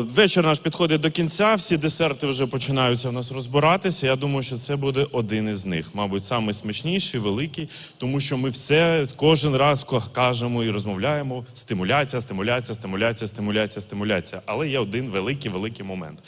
вечір наш підходить до кінця. Всі десерти вже починаються в нас розбиратися. Я думаю, що це буде один із них. Мабуть, самий смачніший, великий, тому що ми все кожен раз кажемо і розмовляємо: стимуляція, стимуляція, стимуляція, стимуляція, стимуляція. Але є один великий, великий момент.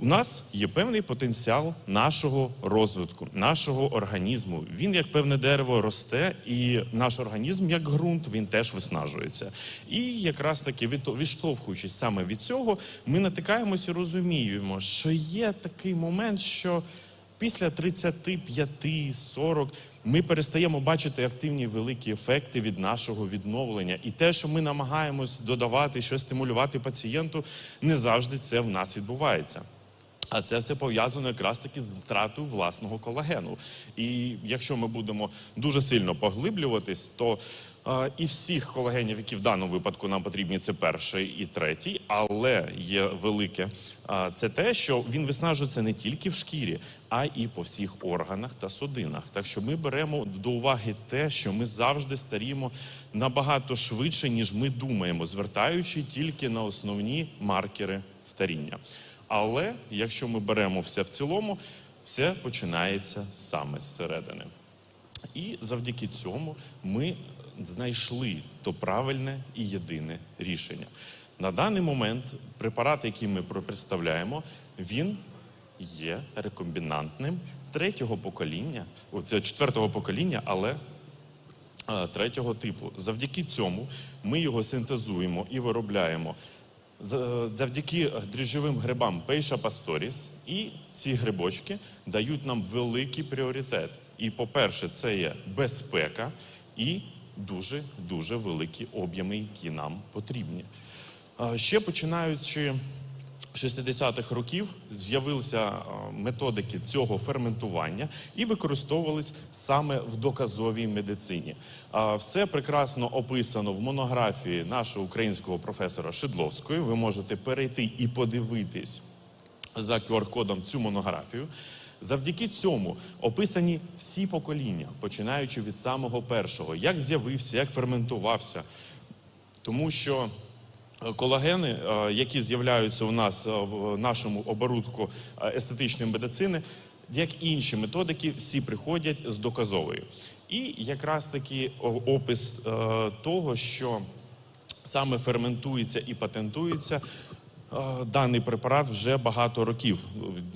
У нас є певний потенціал нашого розвитку, нашого організму. Він як певне дерево росте, і наш організм, як ґрунт, він теж виснажується. І якраз таки від- відштовхуючись саме від цього, ми натикаємося і розуміємо, що є такий момент, що після 35-40 ми перестаємо бачити активні великі ефекти від нашого відновлення. І те, що ми намагаємось додавати, що стимулювати пацієнту, не завжди це в нас відбувається. А це все пов'язано якраз таки з втратою власного колагену. І якщо ми будемо дуже сильно поглиблюватись, то е, і всіх колагенів, які в даному випадку нам потрібні, це перший і третій, але є велике е, це те, що він виснажується не тільки в шкірі, а і по всіх органах та судинах. Так що ми беремо до уваги те, що ми завжди старіємо набагато швидше, ніж ми думаємо, звертаючи тільки на основні маркери старіння. Але якщо ми беремо все в цілому, все починається саме зсередини. І завдяки цьому ми знайшли то правильне і єдине рішення. На даний момент препарат, який ми представляємо, він є рекомбінантним третього покоління, о, це четвертого покоління, але е, третього типу. Завдяки цьому ми його синтезуємо і виробляємо завдяки дріжджовим грибам Пейша пасторіс. І ці грибочки дають нам великий пріоритет. І, по-перше, це є безпека і дуже дуже великі об'єми, які нам потрібні. Ще починаючи 60-х років з'явилися е, методики цього ферментування і використовувались саме в доказовій медицині. Все прекрасно описано в монографії нашого українського професора Шидловської. Ви можете перейти і подивитись за QR-кодом цю монографію. Завдяки цьому описані всі покоління, починаючи від самого першого, як з'явився, як ферментувався. Тому що колагени, е, які з'являються у нас е, в нашому оборудку е, естетичної медицини, як інші методики, всі приходять з доказової. І якраз таки опис е, того, що саме ферментується і патентується. е, Даний препарат вже багато років.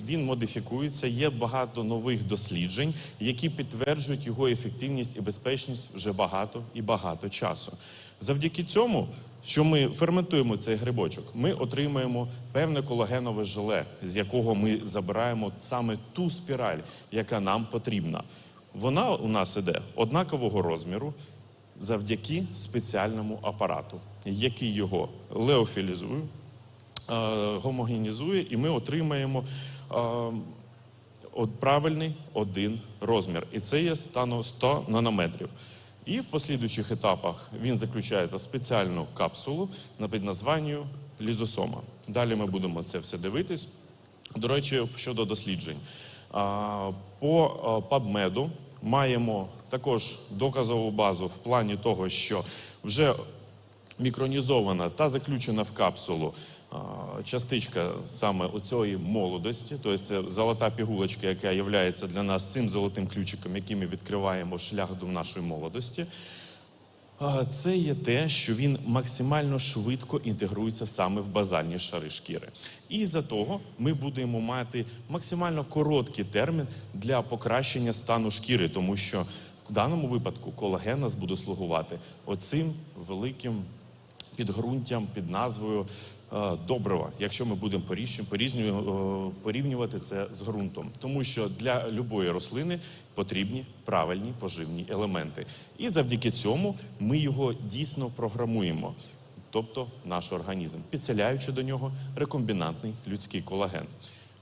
Він модифікується. Є багато нових досліджень, які підтверджують його ефективність і безпечність вже багато і багато часу. Завдяки цьому, що ми ферментуємо цей грибочок, ми отримаємо певне колагенове желе, з якого ми забираємо саме ту спіраль, яка нам потрібна. Вона у нас іде однакового розміру, завдяки спеціальному апарату, який його леофілізує, е, гомогенізує, і ми отримаємо е, правильний один розмір. І це є стану 100 нанометрів. І в послідуючих етапах він заключається в спеціальну капсулу на під названню лізосома. Далі ми будемо це все дивитись. До речі, щодо досліджень. По PubMed маємо також доказову базу в плані того, що вже мікронізована та заключена в капсулу частичка саме оцієї молодості, тобто це золота пігулочка, яка є для нас цим золотим ключиком, яким ми відкриваємо шлях до нашої молодості. Це є те, що він максимально швидко інтегрується саме в базальні шари шкіри. І за того ми будемо мати максимально короткий термін для покращення стану шкіри, тому що в даному випадку колаген нас буде слугувати оцим великим підґрунтям під назвою добрива, якщо ми будемо е, порівнювати це з ґрунтом, тому що для любої рослини потрібні правильні поживні елементи, і завдяки цьому ми його дійсно програмуємо. Тобто наш організм, підселяючи до нього рекомбінантний людський колаген.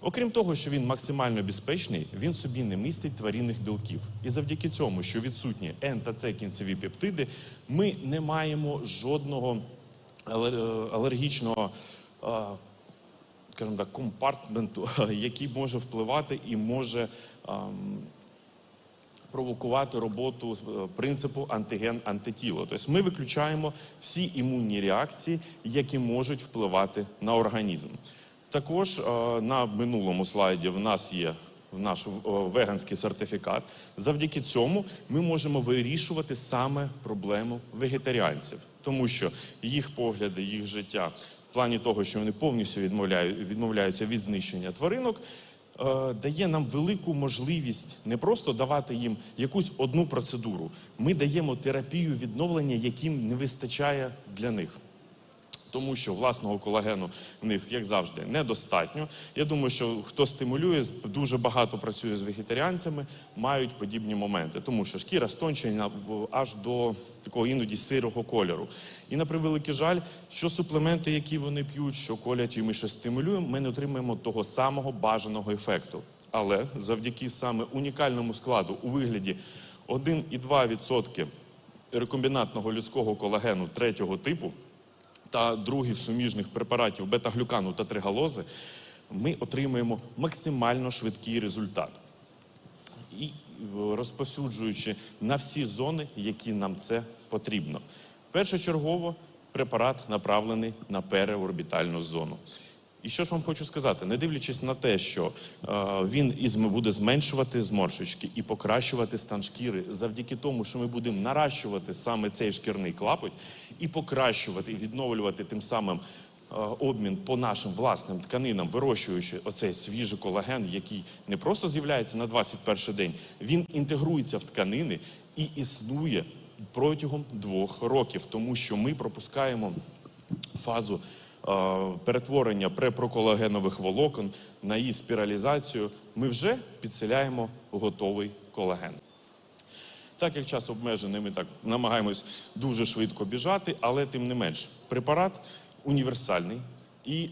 Окрім того, що він максимально безпечний, він собі не містить тваринних білків. І завдяки цьому, що відсутні Н та С кінцеві пептиди, ми не маємо жодного алергічного е, скажімо так, компартменту, який може впливати і може ем, провокувати роботу е, принципу антиген-антитіло. Тобто ми виключаємо всі імунні реакції, які можуть впливати на організм. Також е, на минулому слайді в нас є наш е, веганський сертифікат. Завдяки цьому ми можемо вирішувати саме проблему вегетаріанців, тому що їх погляди, їх життя в плані того, що вони повністю відмовляють, відмовляються від знищення тваринок. е, Дає нам велику можливість не просто давати їм якусь одну процедуру. Ми даємо терапію відновлення, яким не вистачає для них тому що власного колагену в них, як завжди, недостатньо. Я думаю, що хто стимулює, дуже багато працює з вегетаріанцями, мають подібні моменти, тому що шкіра стончена аж до такого іноді сирого кольору. І на превеликий жаль, що суплементи, які вони п'ють, що колять і ми що стимулюємо, ми не отримуємо того самого бажаного ефекту. Але завдяки саме унікальному складу у вигляді 1,2% рекомбінатного людського колагену третього типу та других суміжних препаратів бета-глюкану та тригалози, ми отримуємо максимально швидкий результат. І е, розповсюджуючи на всі зони, які нам це потрібно. Першочергово препарат направлений на переорбітальну зону. І що ж вам хочу сказати, не дивлячись на те, що е, він із буде зменшувати зморшечки і покращувати стан шкіри завдяки тому, що ми будемо наращувати саме цей шкірний клапоть і покращувати і відновлювати тим самим е, обмін по нашим власним тканинам, вирощуючи оцей свіжий колаген, який не просто з'являється на 21 день, він інтегрується в тканини і існує протягом двох років, тому що ми пропускаємо фазу перетворення препроколагенових волокон на її спіралізацію. Ми вже підселяємо готовий колаген. Так як час обмежений, ми так намагаємось дуже швидко біжати, але тим не менш, препарат універсальний і,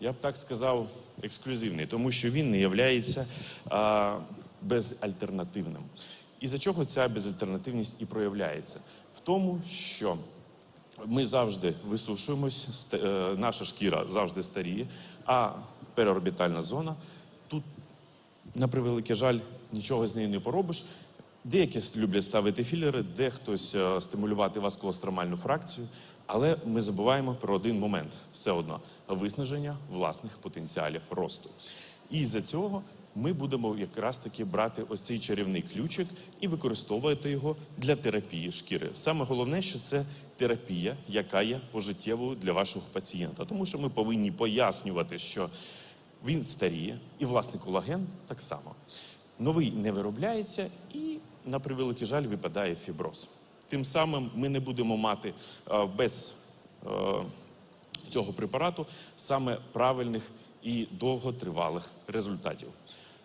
я б так сказав, ексклюзивний, тому що він не є безальтернативним. І за чого ця безальтернативність і проявляється? В тому, що ми завжди висушуємось, е, наша шкіра завжди старіє, а переорбітальна зона тут на превеликий жаль, нічого з нею не поробиш. Деякі люблять ставити філери, де хтось е, стимулювати васкулостромальну фракцію. Але ми забуваємо про один момент: все одно виснаження власних потенціалів росту. І за цього ми будемо якраз таки брати ось цей чарівний ключик і використовувати його для терапії шкіри. Саме головне, що це терапія, яка є пожиттєвою для вашого пацієнта, тому що ми повинні пояснювати, що він старіє, і власний колаген так само. Новий не виробляється і, на превеликий жаль, випадає фіброз. Тим самим ми не будемо мати е, без е, цього препарату саме правильних і довготривалих результатів.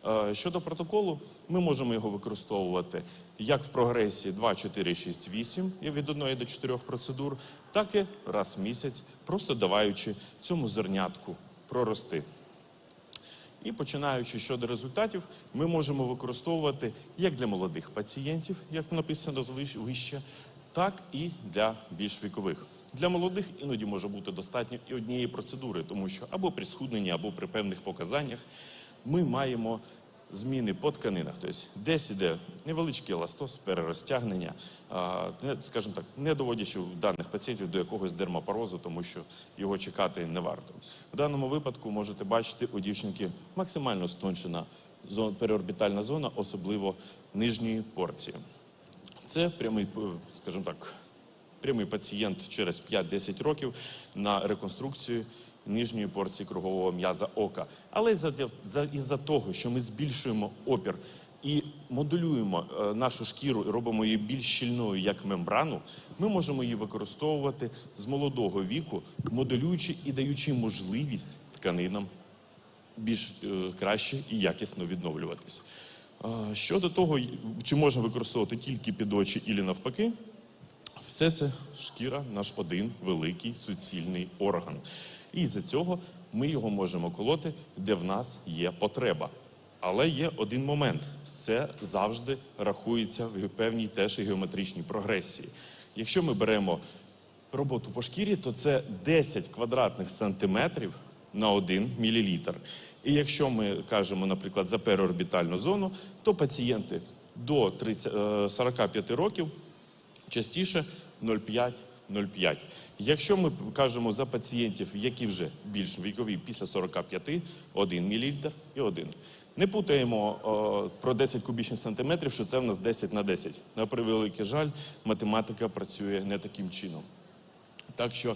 Е, Щодо протоколу, ми можемо його використовувати як в прогресії 2, 4, 6, 8 від 1 до 4 процедур, так і раз в місяць, просто даваючи цьому зернятку прорости. І починаючи щодо результатів, ми можемо використовувати як для молодих пацієнтів, як написано вище, так і для більш вікових. Для молодих іноді може бути достатньо і однієї процедури, тому що або при схудненні, або при певних показаннях ми маємо зміни по тканинах. Тобто десь іде невеличкий еластоз, перерозтягнення, скажімо так, не доводячи даних пацієнтів до якогось дермапорозу, тому що його чекати не варто. В даному випадку можете бачити у дівчинки максимально стончена переорбітальна зона, особливо нижньої порції. Це прямий, скажімо так, прямий пацієнт через 5-10 років на реконструкцію нижньої порції кругового м'яза ока. Але за- за- того, що ми збільшуємо опір і модулюємо е, нашу шкіру і робимо її більш щільною як мембрану, ми можемо її використовувати з молодого віку, моделюючи і даючи можливість тканинам більш е, краще і якісно відновлюватись. Е, Щодо того, чи можна використовувати тільки під очі і навпаки, все це шкіра наш один великий суцільний орган. І за цього ми його можемо колоти, де в нас є потреба. Але є один момент: все завжди рахується в певній теж і геометричній прогресії. Якщо ми беремо роботу по шкірі, то це 10 квадратних сантиметрів на 1 мілілітр. І якщо ми кажемо, наприклад, за переорбітальну зону, то пацієнти до 30, е, 45 років, частіше 0,5-0,5. Якщо ми кажемо за пацієнтів, які вже більш вікові після 45, 1 мл і 1. Не путаємо о, про 10 кубічних сантиметрів, що це в нас 10 на 10. На превеликий жаль, математика працює не таким чином. Так що е,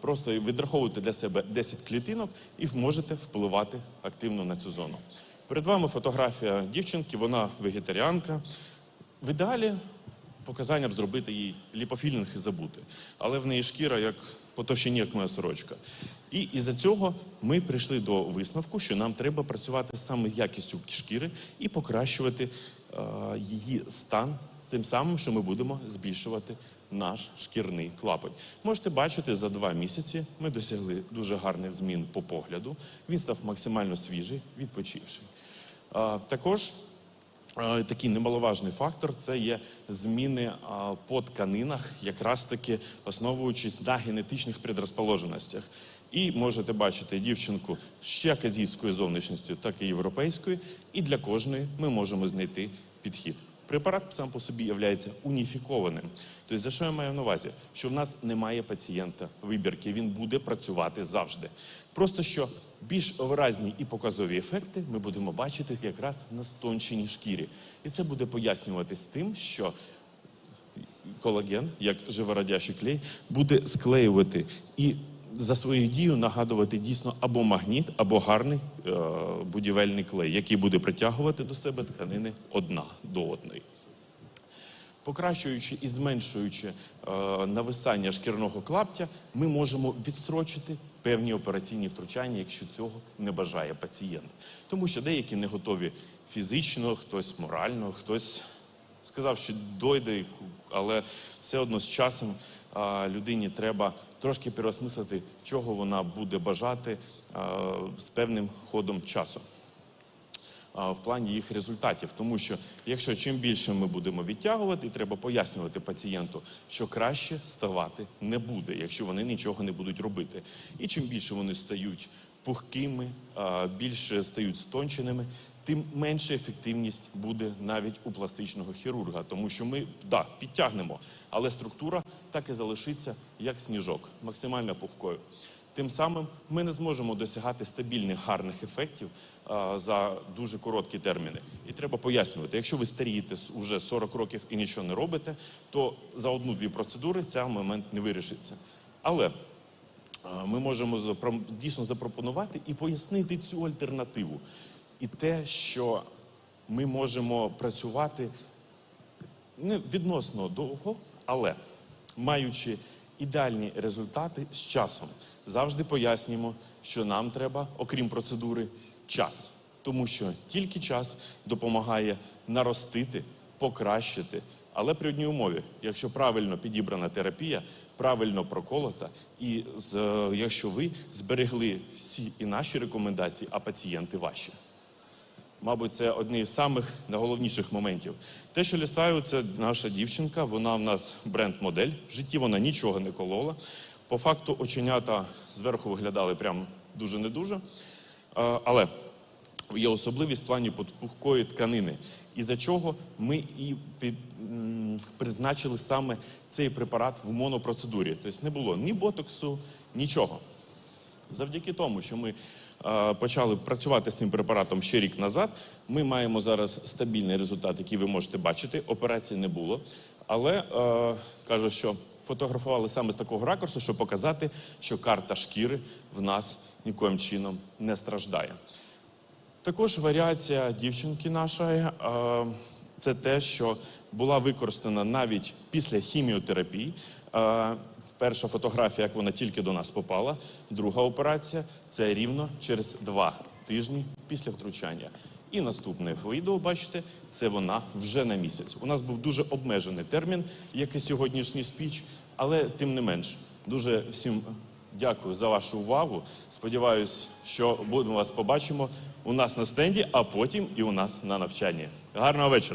просто відраховуйте для себе 10 клітинок і можете впливати активно на цю зону. Перед вами фотографія дівчинки, вона вегетаріанка. В ідеалі показання б зробити їй ліпофілінг і забути. Але в неї шкіра як по товщині, як моя сорочка. І із-за цього ми прийшли до висновку, що нам треба працювати саме якістю шкіри і покращувати е, її стан тим самим, що ми будемо збільшувати наш шкірний клапоть. Можете бачити, за два місяці ми досягли дуже гарних змін по погляду. Він став максимально свіжий, відпочивший. А, Також такий немаловажний фактор це є зміни по тканинах, якраз таки основуючись на генетичних предрозположеностях. І можете бачити дівчинку ще як азійською зовнішністю, так і європейською. І для кожної ми можемо знайти підхід. Препарат сам по собі є уніфікованим. Тобто, за що я маю на увазі? Що в нас немає пацієнта вибірки, він буде працювати завжди. Просто що більш виразні і показові ефекти ми будемо бачити якраз на стонченій шкірі. І це буде пояснюватись тим, що колаген, як живородящий клей, буде склеювати і за свою дію нагадувати дійсно або магніт, або гарний е, будівельний клей, який буде притягувати до себе тканини одна до одної. Покращуючи і зменшуючи е, нависання шкірного клаптя, ми можемо відстрочити певні операційні втручання, якщо цього не бажає пацієнт. Тому що деякі не готові фізично, хтось морально, хтось сказав, що дойде, але все одно з часом людині треба трошки переосмислити, чого вона буде бажати з певним ходом часу в плані їх результатів. Тому що якщо чим більше ми будемо відтягувати, треба пояснювати пацієнту, що краще ставати не буде, якщо вони нічого не будуть робити. І чим більше вони стають пухкими, більше стають стонченими, тим менша ефективність буде навіть у пластичного хірурга, тому що ми да, підтягнемо, але структура так і залишиться як сніжок, максимально пухкою. Тим самим ми не зможемо досягати стабільних гарних ефектів а, за дуже короткі терміни. І треба пояснювати, якщо ви старієте уже 40 років і нічого не робите, то за одну-дві процедури цей момент не вирішиться. Але ми можемо дійсно запропонувати і пояснити цю альтернативу. І те, що ми можемо працювати не відносно довго, але маючи ідеальні результати з часом, завжди пояснюємо, що нам треба, окрім процедури, час. Тому що тільки час допомагає наростити, покращити, але при одній умові, якщо правильно підібрана терапія, правильно проколота, і з, е, якщо ви зберегли всі і наші рекомендації, а пацієнти ваші. Мабуть, це одні з самих найголовніших моментів. Те, що лістаю, це наша дівчинка. Вона в нас бренд-модель. В житті вона нічого не колола. По факту оченята зверху виглядали прям дуже не дуже. Але є особливість в плані пухкої тканини, і за чого ми і призначили саме цей препарат в монопроцедурі. Тобто не було ні ботоксу, нічого. Завдяки тому, що ми почали працювати з цим препаратом ще рік назад, ми маємо зараз стабільний результат, який ви можете бачити. Операції не було. Але е, кажу, що фотографували саме з такого ракурсу, щоб показати, що карта шкіри в нас нікоїм чином не страждає. Також варіація дівчинки нашої е, це те, що була використана навіть після хіміотерапії. Перша фотографія, як вона тільки до нас попала. Друга операція це рівно через два тижні після втручання. І наступне відео, бачите, це вона вже на місяць. У нас був дуже обмежений термін, як і сьогоднішній спіч, але тим не менш, дуже всім Дякую за вашу увагу. Сподіваюсь, що будемо вас побачимо у нас на стенді, а потім і у нас на навчанні. Гарного вечора.